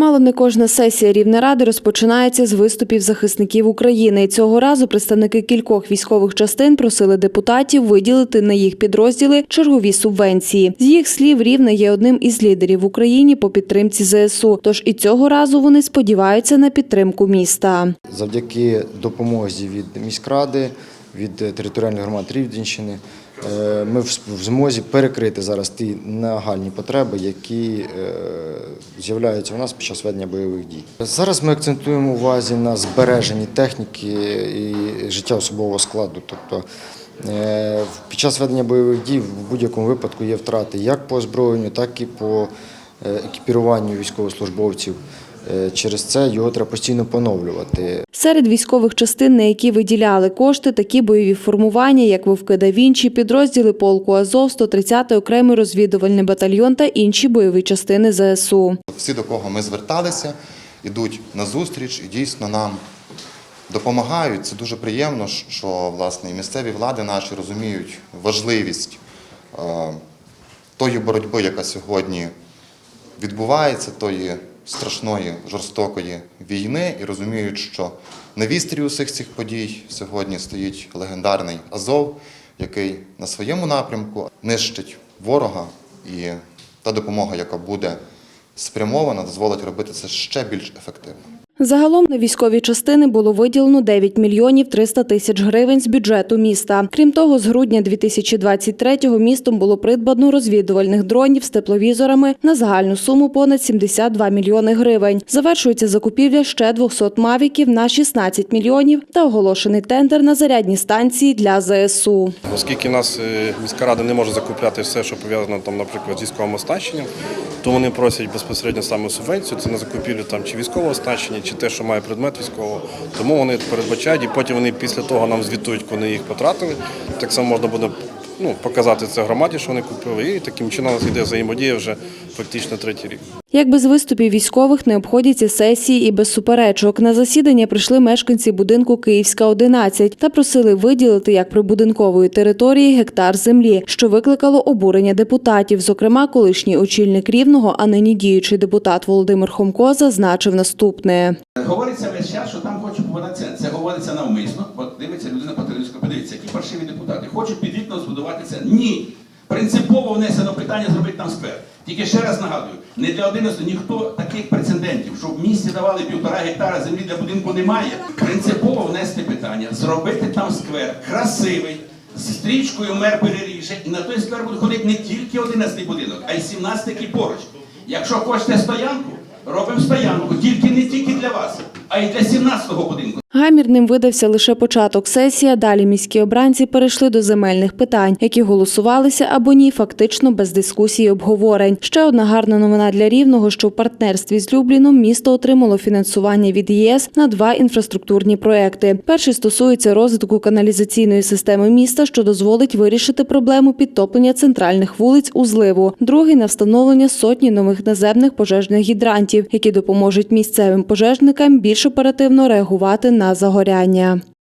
Мало не кожна сесія Рівнеради розпочинається з виступів захисників України. Цього разу представники кількох військових частин просили депутатів виділити на їх підрозділи чергові субвенції. З їх слів, Рівне є одним із лідерів в Україні по підтримці ЗСУ. Тож і цього разу вони сподіваються на підтримку міста. Завдяки допомозі від міськради, від територіальних громад Рівненщини е, ми в змозі перекрити зараз ті нагальні потреби, які е, з'являються у нас під час ведення бойових дій. Зараз ми акцентуємо увазі на збереженні техніки і життя особового складу. Тобто е, під час ведення бойових дій в будь-якому випадку є втрати як по озброєнню, так і по е, екіпіруванню військовослужбовців. Е, Через це його треба постійно поновлювати. Серед військових частин, на які виділяли кошти, такі бойові формування, як Вовки да Вінчі, підрозділи полку Азов, 130-й окремий розвідувальний батальйон та інші бойові частини ЗСУ. Всі, до кого ми зверталися, йдуть на зустріч і дійсно нам допомагають. Це дуже приємно, що власне і місцеві влади наші розуміють важливість е, тої боротьби, яка сьогодні відбувається, тої страшної жорстокої війни, і розуміють, що на вістрі усіх цих подій сьогодні стоїть легендарний Азов, який на своєму напрямку нищить ворога, і та допомога, яка буде спрямована, дозволить робити це ще більш ефективно. Загалом на військові частини було виділено 9 мільйонів 300 тисяч гривень з бюджету міста. Крім того, з грудня 2023-го містом було придбано розвідувальних дронів з тепловізорами на загальну суму понад 72 мільйони гривень. Завершується закупівля ще 200 мавіків на 16 мільйонів та оголошений тендер на зарядні станції для ЗСУ. Оскільки нас е, міська рада не може закупляти все, що пов'язано там, наприклад, з військовим оснащенням, то вони просять безпосередньо саме субвенцію. Це на закупівлю там чи військового оснащення, чи те, що має предмет військового. Тому вони передбачають, і потім вони після того нам звітують, коли їх потратили. Так само можна буде ну, показати це громаді, що вони купили, і таким чином у нас йде взаємодія вже фактично третій рік. Як без виступів військових не обходяться сесії і без суперечок. На засідання прийшли мешканці будинку Київська 11 та просили виділити як прибудинкової території гектар землі, що викликало обурення депутатів. Зокрема, колишній очільник рівного, а нині діючий депутат Володимир Хомко зазначив наступне. Говориться весь час, що там хочуть це. Це говориться навмисно. От дивиться людина по телевізору, подивіться, які паршиві депутати. Хочуть під вікна збудувати це. Ні. Принципово внесено питання зробити там сквер. Тільки ще раз нагадую, не для 11 ніхто таких прецедентів, що в місті давали півтора гектара землі для будинку немає. Принципово внести питання, зробити там сквер красивий. З стрічкою мер переріже, і на той сквер буде ходити не тільки 11 будинок, а й 17 який поруч. Якщо хочете стоянку, робимо стоянку, тільки не тільки для вас, а й для 17-го будинку. Гамірним видався лише початок сесії. Далі міські обранці перейшли до земельних питань, які голосувалися або ні, фактично без дискусій і обговорень. Ще одна гарна новина для рівного, що в партнерстві з Любліном місто отримало фінансування від ЄС на два інфраструктурні проекти. Перший стосується розвитку каналізаційної системи міста, що дозволить вирішити проблему підтоплення центральних вулиць у зливу. Другий на встановлення сотні нових наземних пожежних гідрантів, які допоможуть місцевим пожежникам більш оперативно реагувати на загоряння.